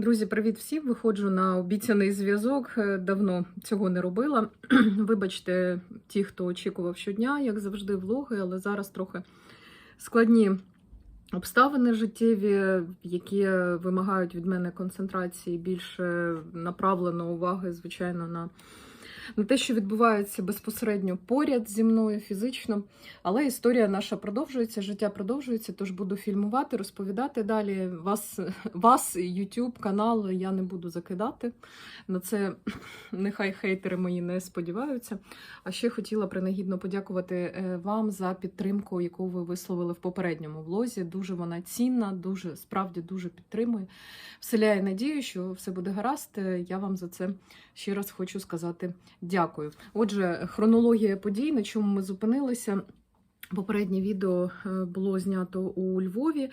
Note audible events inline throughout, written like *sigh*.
Друзі, привіт всім! Виходжу на обіцяний зв'язок. Е, Давно цього не робила. *clears throat* Вибачте, ті, хто очікував щодня, як завжди, влоги, але зараз трохи складні обставини життєві, які вимагають від мене концентрації більше направлено уваги, звичайно, на, на те, що відбувається безпосередньо поряд зі мною фізично. Але історія наша продовжується, життя продовжується, тож буду фільмувати, розповідати далі. Вас, вас YouTube канал я не буду закидати. На це *laughs* нехай хейтери мої не сподіваються. А ще хотіла принагідно подякувати е, вам за підтримку, яку ви висловили в попередньому влозі. Дуже вона цінна, дуже справді дуже підтримує. Вселяє надію, що все буде гаразд. Е, Я вам за це ще раз хочу сказати дякую. Отже, хронологія подій, на чому ми зупинилися. Попереднє відео е, було знято у Львові,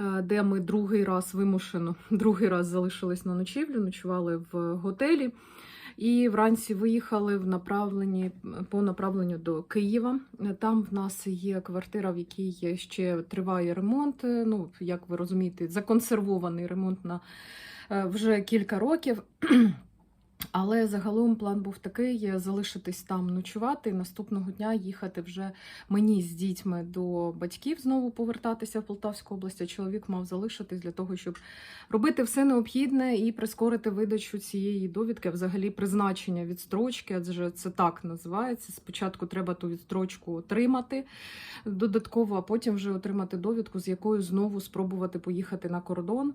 е, де ми другий раз вимушено *laughs* другий раз залишились на ночівлю, ночували в готелі. І вранці виїхали в направленні по направленню до Києва. Там в нас є квартира, в якій ще триває ремонт. Е, Ну, як ви розумієте, законсервований ремонт на вже кілька років. *clears throat* Але загалом план був такий: е, залишитись там ночувати. Наступного дня їхати вже мені з дітьми до батьків знову повертатися в Полтавську область. А чоловік мав залишитись для того, щоб робити все необхідне і прискорити видачу цієї довідки, взагалі призначення відстрочки, адже це так називається. Спочатку треба ту відстрочку отримати додатково, а потім вже отримати довідку, з якою знову спробувати поїхати на кордон.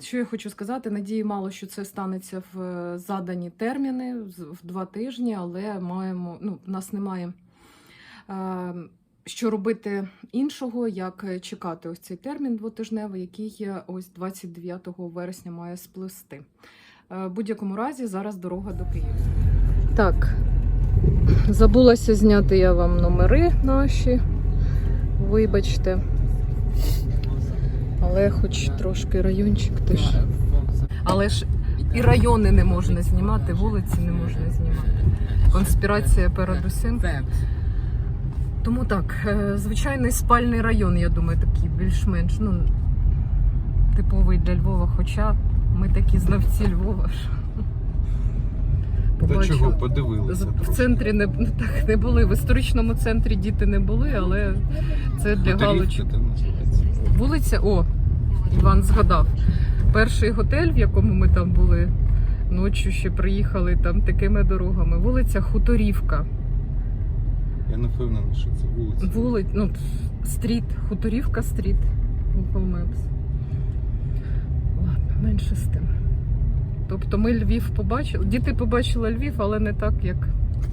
Що я хочу сказати? Надії мало, що це станеться в е, задані терміни в два тижні, але маємо, ну, в нас немає е, що робити іншого, як е, чекати ось цей термін двотижневий, який е, ось 29 вересня має сплести. В будь-якому разі зараз дорога до Києва. Так, забулася зняти я вам номери наші. Вибачте. Але хоч трошки райончик теж. Але ж і райони не можна знімати, вулиці не можна знімати. Конспірація передусім. Тому так, е, звичайний спальний район, я думаю, такий більш-менш ну, типовий для Львова, хоча ми такі знавці Львова. що Та побачили. чого подивилися? В центрі не, ну, так, не були. В історичному центрі діти не були, але це для називається. Вулиця, о, Іван згадав. Перший готель, в якому ми там були ночі ще приїхали там такими дорогами. Вулиця Хуторівка. Я не впевнений, що це вулиця. Вулиця, ну, стріт, Хуторівка стріт. Google Maps. Ладно, менше з тим. Тобто ми Львів побачили. Діти побачили Львів, але не так, як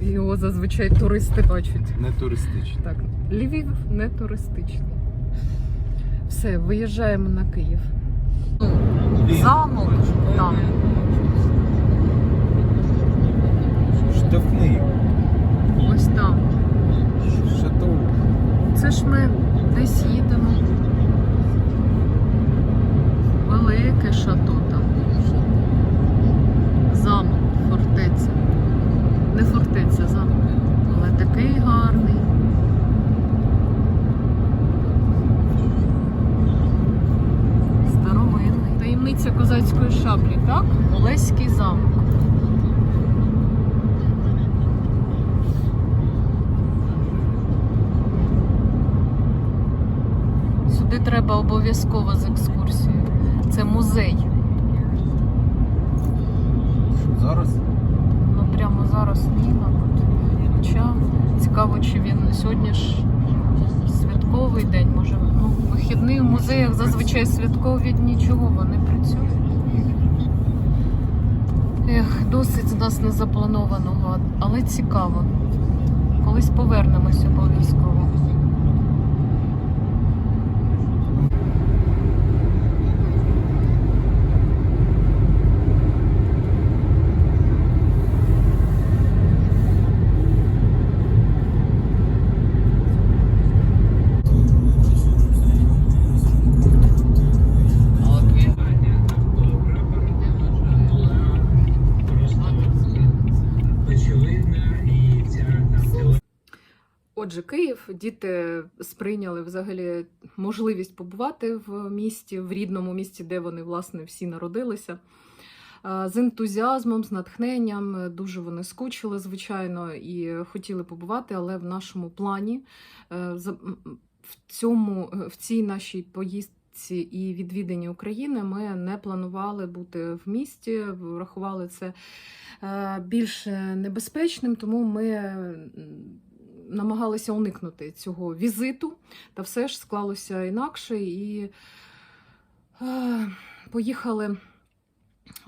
його зазвичай туристи бачать. Не туристична. Так, Львів не туристичний. Все, виїжджаємо на Київ. Замок там. Штрафний. Ось там. Шатоу. Це ж ми десь їдемо. Велике шато там. Замок, фортеця. Не фортеця, замок. Але такий гарний. Козацької шаблі, так? Олеський замок. Сюди треба обов'язково з екскурсією. Це музей. Що зараз? Ну прямо зараз ні, мабуть. Хоча цікаво, чи він сьогодні ж святковий день, може. Ну, вихідний в музеях зазвичай святкові дні чого вони працюють. Ех, досить з нас незапланованого, але цікаво. Колись повернемось обов'язково. Отже, Київ діти сприйняли взагалі можливість побувати в місті, в рідному місті, де вони власне всі народилися. З ентузіазмом, з натхненням дуже вони скучили, звичайно, і хотіли побувати, але в нашому плані е, в цьому е, в цій нашій поїздці і відвіданні України ми не планували бути в місті, врахували це е, більш небезпечним, тому ми намагалися уникнути цього візиту, та все ж склалося інакше і е, поїхали.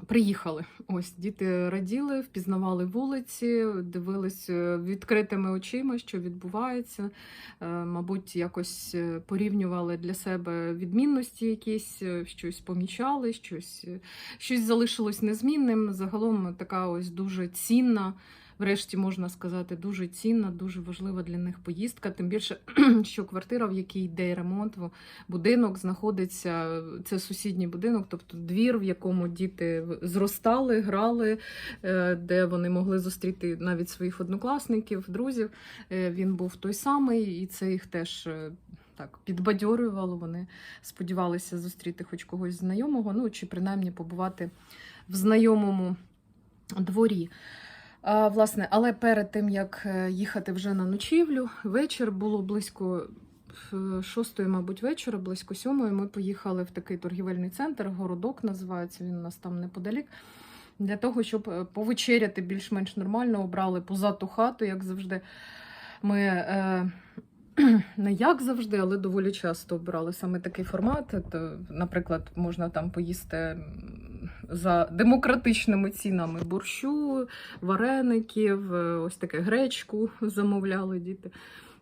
Приїхали. Ось діти раділи, впізнавали вулиці, дивились е, відкритими очима, що відбувається. Е, Мабуть, якось порівнювали для себе відмінності, якісь щось помічали, щось, щось залишилось незмінним. Загалом така ось дуже цінна. Врешті можна сказати, дуже цінна, дуже важлива для них поїздка. Тим більше, *clears throat* що квартира, в якій йде ремонт, будинок знаходиться. Це сусідній будинок, тобто двір, в якому діти зростали, грали, е, де вони могли зустріти навіть своїх однокласників, друзів. Е, Він був той самий, і це їх теж. е, Так, підбадьорювало, вони сподівалися зустріти хоч когось знайомого, ну чи принаймні побувати в знайомому дворі. Власне, але перед тим як е, їхати вже на ночівлю, вечір було близько е, шостої, мабуть, вечора, близько сьомої. Ми поїхали в такий торгівельний центр, городок називається він у нас там неподалік. Для того, щоб е, повечеряти більш-менш нормально, обрали позату хату, як завжди. Ми *clears throat* не як завжди, але доволі часто обирали саме такий формат. То, наприклад, можна там поїсти за демократичними цінами борщу, вареників, е, ось таке гречку *laughs* замовляли діти.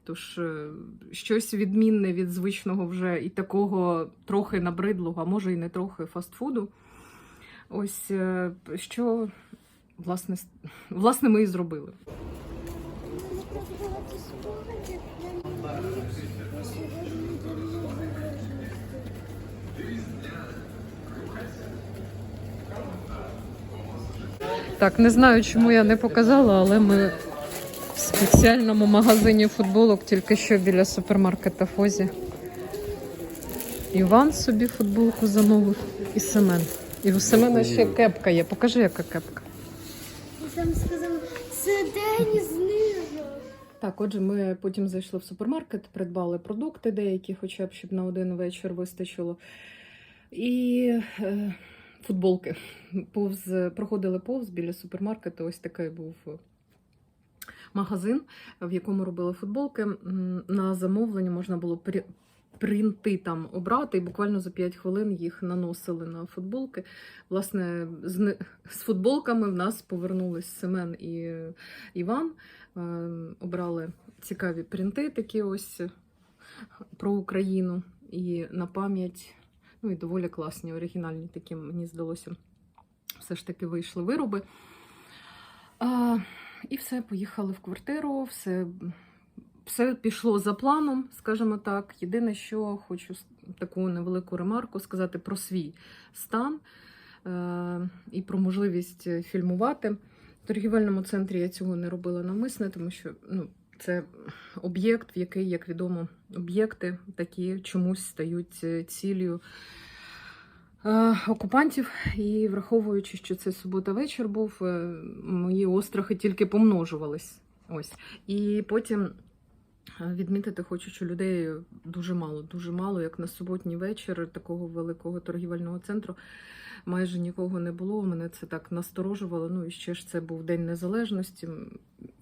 Тож е, щось відмінне від звичного вже і такого трохи набридлого, а може і не трохи фастфуду. Ось е, що власне, власне ми і зробили. Так, не знаю, чому я не показала, але ми в спеціальному магазині футболок тільки що біля супермаркета Фозі. Іван собі футболку замовив і Семен. І у Семена ще кепка є. Покажи, яка кепка. Там сказали, це знижок. Так, отже, ми потім зайшли в супермаркет, придбали продукти деякі, хоча б щоб на один вечір вистачило. І е, футболки. Повз, проходили повз біля супермаркету. Ось такий був магазин, в якому робили футболки. На замовлення можна було при- принти там обрати, і буквально за 5 хвилин їх наносили на футболки. Власне, з, з футболками в нас повернулись Семен і е, Іван. Е, Обрали цікаві принти, такі ось про Україну. І на пам'ять, ну і доволі класні, оригінальні такі, мені здалося, все ж таки вийшли вироби. А, і все, поїхали в квартиру, все, все пішло за планом, скажімо так. Єдине, що хочу таку невелику ремарку сказати про свій стан е, і про можливість фільмувати. Торгівельному центрі я цього не робила навмисне, тому що ну, це об'єкт, в який, як відомо, об'єкти такі чомусь стають е, ціллю е, окупантів. І враховуючи, що це субота вечір був, е, мої острахи тільки помножувались. Ось. І потім відмітити хочу, що людей дуже мало, дуже мало, як на суботній вечір такого великого торгівельного центру. Майже нікого не було. Мене це так насторожувало. Ну і ще ж це був День Незалежності.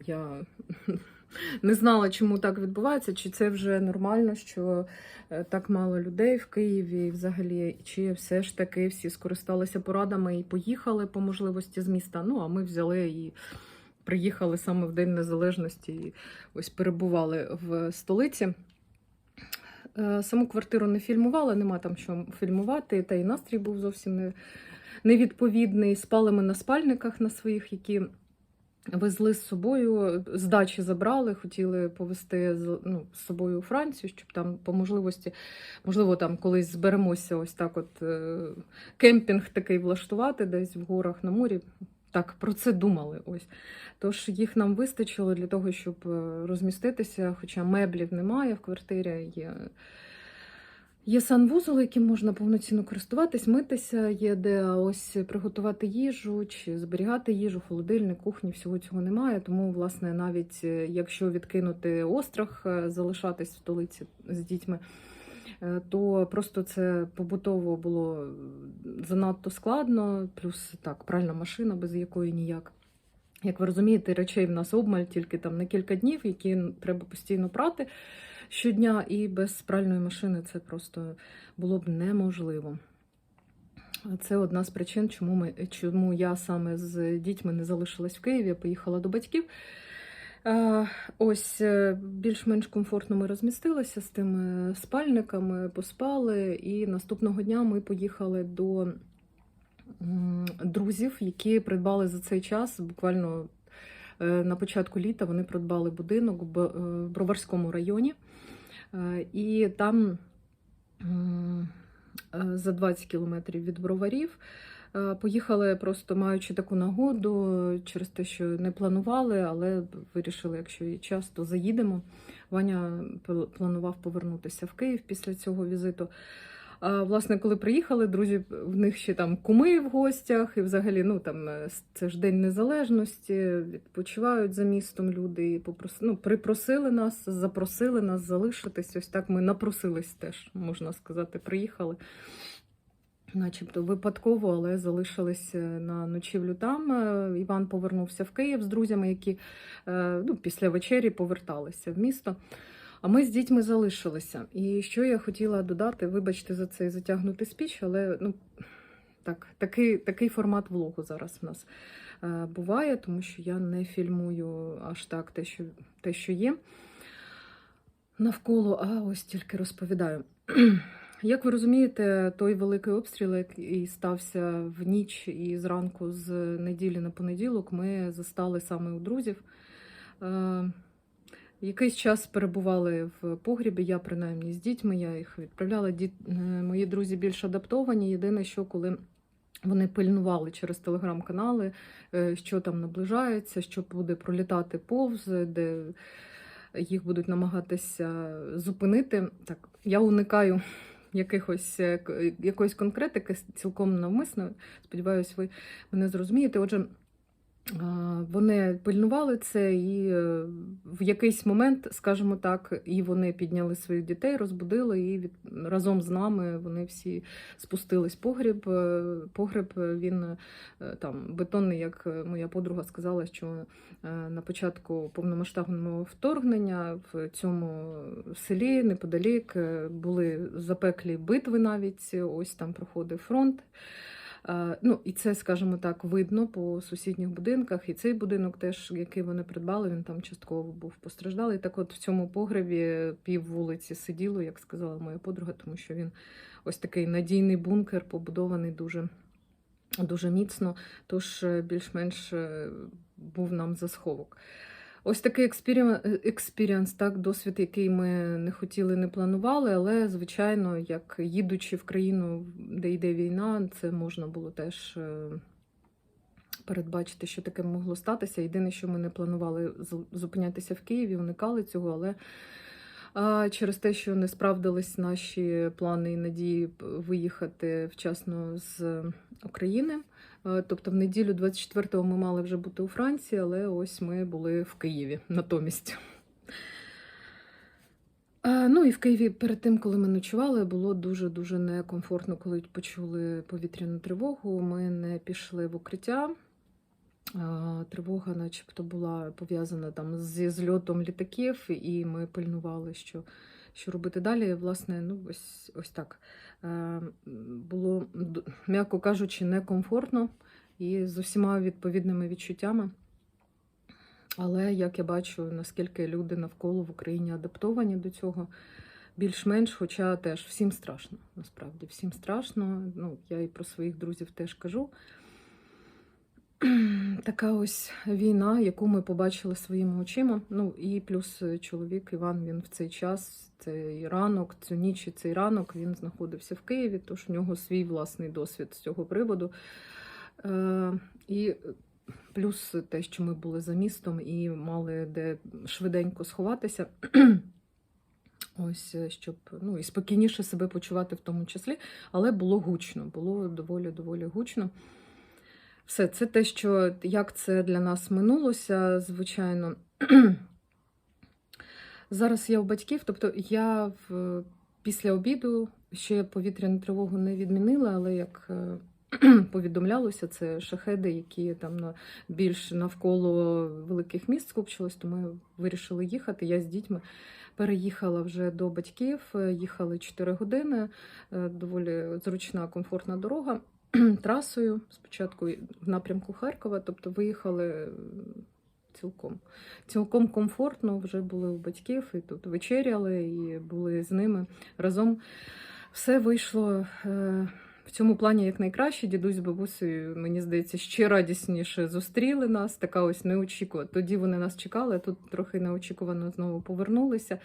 Я *laughs* не знала, чому так відбувається, чи це вже нормально, що е, так мало людей в Києві, і взагалі, чи все ж таки всі скористалися порадами і поїхали по можливості з міста. Ну, а ми взяли і приїхали саме в День Незалежності і ось перебували в столиці. Е, Саму квартиру не фільмувала, нема там що фільмувати, та й настрій був зовсім не, невідповідний. Спали ми на спальниках на своїх, які везли з собою, з дачі забрали, хотіли повезти ну, з собою у Францію, щоб там по можливості, можливо, там колись зберемося ось так от е, кемпінг такий влаштувати десь в горах на морі. Так, про це думали. Ось. Тож їх нам вистачило для того, щоб е, розміститися, хоча меблів немає в квартирі, є Є санвузол, яким можна повноцінно користуватись, митися, є де ось приготувати їжу чи зберігати їжу, холодильник, кухні, всього цього немає. Тому, власне, навіть е, якщо відкинути острах, е, залишатись в столиці з дітьми, то просто це побутово було занадто складно, плюс так, пральна машина, без якої ніяк. Як ви розумієте, речей в нас обмаль тільки там на кілька днів, які треба постійно прати щодня, і без пральної машини це просто було б неможливо. Це одна з причин, чому, ми, чому я саме з дітьми не залишилась в Києві, а поїхала до батьків. Ось е, більш-менш комфортно ми розмістилися з тими спальниками, поспали, і наступного дня ми поїхали до друзів, які придбали за цей час буквально е, на початку літа вони придбали будинок в е, Броварському районі. І там за 20 кілометрів від броварів. Е, Поїхали просто маючи таку нагоду через те, що не планували, але вирішили, якщо є час, то заїдемо. Ваня планував повернутися в Київ після цього візиту. Власне, коли приїхали, друзі, в них ще там куми в гостях, і взагалі, ну там е, це ж День Незалежності, відпочивають за містом люди. І попрос... ну, припросили нас, запросили нас залишитись. Ось так ми напросились теж, можна сказати, приїхали. Начебто випадково, але залишились е, на ночівлю там. Е, Іван повернувся в Київ з друзями, які е, ну, після вечері поверталися в місто. А ми з дітьми залишилися. І що я хотіла додати, вибачте за цей затягнутий спіч, але ну, так, такий, такий формат влогу зараз в нас буває, тому що я не фільмую аж так те, що, те, що є навколо, а ось тільки розповідаю. Як ви розумієте, той великий обстріл, який стався в ніч і зранку з неділі на понеділок, ми застали саме у друзів. Е, Якийсь час перебували в погрібі, я принаймні з дітьми, я їх відправляла. Діт... е, Мої друзі більш адаптовані. Єдине, що коли вони пильнували через телеграм-канали, е, що там наближається, що буде пролітати повз, де їх будуть намагатися зупинити. Так, я уникаю якихось е, к- якоїсь конкретики цілком навмисно. Сподіваюсь, ви мене зрозумієте. Отже. А, Вони пильнували це, і е, в якийсь момент, скажімо так, і вони підняли своїх дітей, розбудили, і від, разом з нами вони всі спустились погріб. Е, Погріб е, він е, там бетонний, як е, моя подруга сказала, що е, на початку повномасштабного вторгнення в цьому селі неподалік е, були запеклі битви навіть. Ось там проходив фронт. Е, Ну, і це, скажімо так, видно по сусідніх будинках. І цей будинок, теж, який вони придбали, він там частково був постраждалий. Так от в цьому погребі пів вулиці сиділо, як сказала моя подруга, тому що він ось такий надійний бункер, побудований дуже, дуже міцно. Тож е, більш-менш е, був нам за сховок. Ось такий експеріменс, експіріанс, так, досвід, який ми не хотіли, не планували, але, звичайно, як їдучи в країну, де йде війна, це можна було теж е, передбачити, що таке могло статися. Єдине, що ми не планували зупинятися в Києві, уникали цього, але через те, що не справдились наші плани і надії виїхати вчасно з України. Тобто в неділю 24-го ми мали вже бути у Франції, але ось ми були в Києві натомість. Ну і в Києві перед тим, коли ми ночували, було дуже-дуже некомфортно, коли почули повітряну тривогу. Ми не пішли в укриття. Е, Тривога, начебто, була пов'язана там зі зльотом літаків, і ми пильнували, що, що робити далі. Власне, ну ось, ось так. Е, Було, м'яко кажучи, некомфортно і з усіма відповідними відчуттями. Але як я бачу, наскільки люди навколо в Україні адаптовані до цього, більш-менш, хоча теж всім страшно, насправді, всім страшно. Ну, я і про своїх друзів теж кажу. *clears throat* Така ось війна, яку ми побачили своїми очима. Ну і плюс е, чоловік Іван він в цей час, цей ранок, цю ніч і цей ранок він знаходився в Києві, тож в нього свій власний досвід з цього приводу. Е, і плюс те, що ми були за містом і мали де швиденько сховатися. *clears throat* Ось, е, щоб ну, і спокійніше себе почувати в тому числі, але було гучно, було доволі-доволі гучно. Все, це те, що як це для нас минулося, звичайно. *clears throat* Зараз я у батьків, тобто я в, після обіду ще повітряну тривогу не відмінила, але як е, *clears throat* повідомлялося, це шахеди, які там на більш навколо великих міст скупчились, то ми вирішили їхати. Я з дітьми переїхала вже до батьків, е, їхали 4 години, е, доволі зручна, комфортна дорога. *clears throat* Трасою спочатку в напрямку Харкова, тобто виїхали е, цілком. Цілком комфортно вже були у батьків, і тут вечеряли, і були з ними разом. Все вийшло е, в цьому плані як найкраще. Дідусь з бабусею, мені здається, ще радісніше зустріли нас. Така ось неочікувана. Тоді вони нас чекали, тут трохи неочікувано знову повернулися.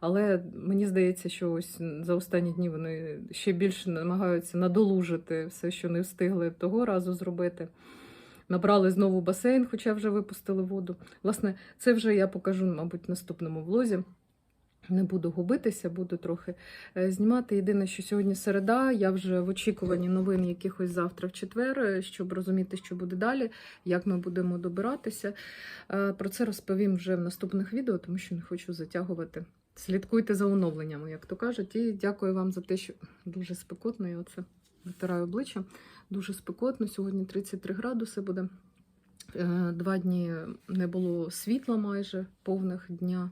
Але мені здається, що ось за останні дні вони ще більше намагаються надолужити все, що не встигли того разу зробити. Набрали знову басейн, хоча вже випустили воду. Власне, це вже я покажу, мабуть, в наступному влозі. Не буду губитися, буду трохи е, знімати. Єдине, що сьогодні середа, я вже в очікуванні новин якихось завтра в четвер, е, щоб розуміти, що буде далі, як ми будемо добиратися. Е, Про це розповім вже в наступних відео, тому що не хочу затягувати. Слідкуйте за оновленнями, як то кажуть. І дякую вам за те, що дуже спекотно. Я оце витираю обличчя. Дуже спекотно. Сьогодні 33 градуси буде. Два дні не було світла майже повних дня.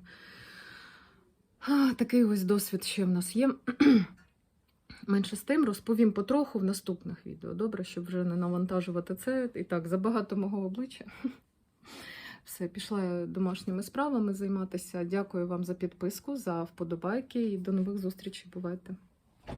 А, Такий ось досвід ще в нас є. *clears throat* Менше з тим розповім потроху в наступних відео. Добре, щоб вже не навантажувати це. І так, забагато мого обличчя. *laughs* Все, пішла домашніми справами займатися. Дякую вам за підписку, за вподобайки і до нових зустрічей. Бувайте!